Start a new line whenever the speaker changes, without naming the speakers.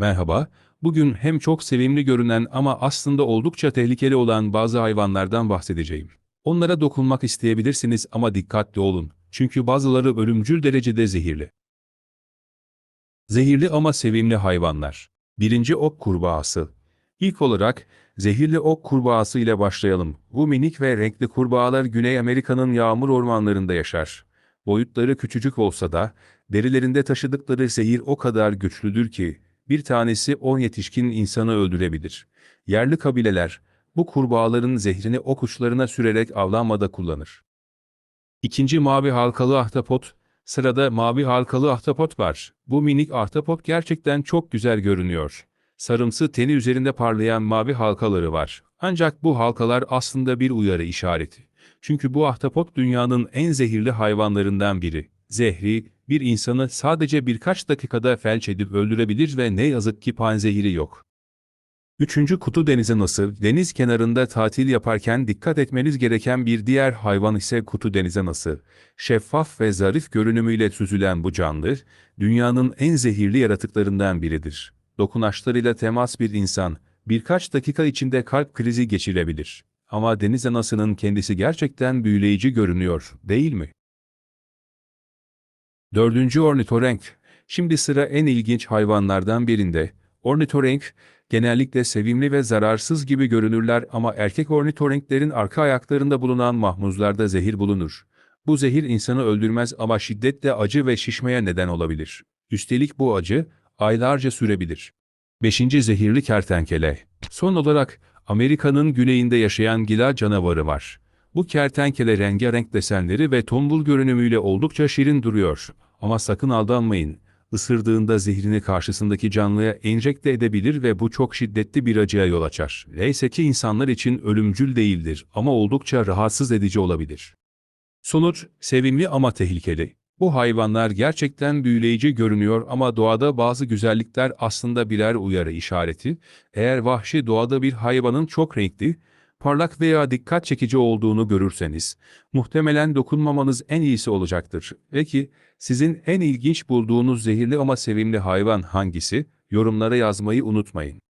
Merhaba, bugün hem çok sevimli görünen ama aslında oldukça tehlikeli olan bazı hayvanlardan bahsedeceğim. Onlara dokunmak isteyebilirsiniz ama dikkatli olun. Çünkü bazıları ölümcül derecede zehirli. Zehirli ama sevimli hayvanlar. Birinci ok kurbağası. İlk olarak zehirli ok kurbağası ile başlayalım. Bu minik ve renkli kurbağalar Güney Amerika'nın yağmur ormanlarında yaşar. Boyutları küçücük olsa da derilerinde taşıdıkları zehir o kadar güçlüdür ki bir tanesi 10 yetişkin insanı öldürebilir. Yerli kabileler bu kurbağaların zehrini ok uçlarına sürerek avlanmada kullanır. İkinci mavi halkalı ahtapot. Sırada mavi halkalı ahtapot var. Bu minik ahtapot gerçekten çok güzel görünüyor. Sarımsı teni üzerinde parlayan mavi halkaları var. Ancak bu halkalar aslında bir uyarı işareti. Çünkü bu ahtapot dünyanın en zehirli hayvanlarından biri. Zehri, bir insanı sadece birkaç dakikada felç edip öldürebilir ve ne yazık ki panzehiri yok. Üçüncü kutu deniz anası, deniz kenarında tatil yaparken dikkat etmeniz gereken bir diğer hayvan ise kutu deniz anası. Şeffaf ve zarif görünümüyle süzülen bu canlı, dünyanın en zehirli yaratıklarından biridir. Dokunaşlarıyla temas bir insan, birkaç dakika içinde kalp krizi geçirebilir. Ama deniz anasının kendisi gerçekten büyüleyici görünüyor, değil mi? Dördüncü ornitorenk. Şimdi sıra en ilginç hayvanlardan birinde. Ornitorenk, genellikle sevimli ve zararsız gibi görünürler ama erkek ornitorenklerin arka ayaklarında bulunan mahmuzlarda zehir bulunur. Bu zehir insanı öldürmez ama şiddetle acı ve şişmeye neden olabilir. Üstelik bu acı, aylarca sürebilir. 5. Zehirli kertenkele. Son olarak, Amerika'nın güneyinde yaşayan gila canavarı var. Bu kertenkele rengarenk desenleri ve tombul görünümüyle oldukça şirin duruyor. Ama sakın aldanmayın. Isırdığında zehrini karşısındaki canlıya enjekte edebilir ve bu çok şiddetli bir acıya yol açar. Neyse ki insanlar için ölümcül değildir ama oldukça rahatsız edici olabilir. Sonuç, sevimli ama tehlikeli. Bu hayvanlar gerçekten büyüleyici görünüyor ama doğada bazı güzellikler aslında birer uyarı işareti. Eğer vahşi doğada bir hayvanın çok renkli, parlak veya dikkat çekici olduğunu görürseniz, muhtemelen dokunmamanız en iyisi olacaktır. Peki, sizin en ilginç bulduğunuz zehirli ama sevimli hayvan hangisi? Yorumlara yazmayı unutmayın.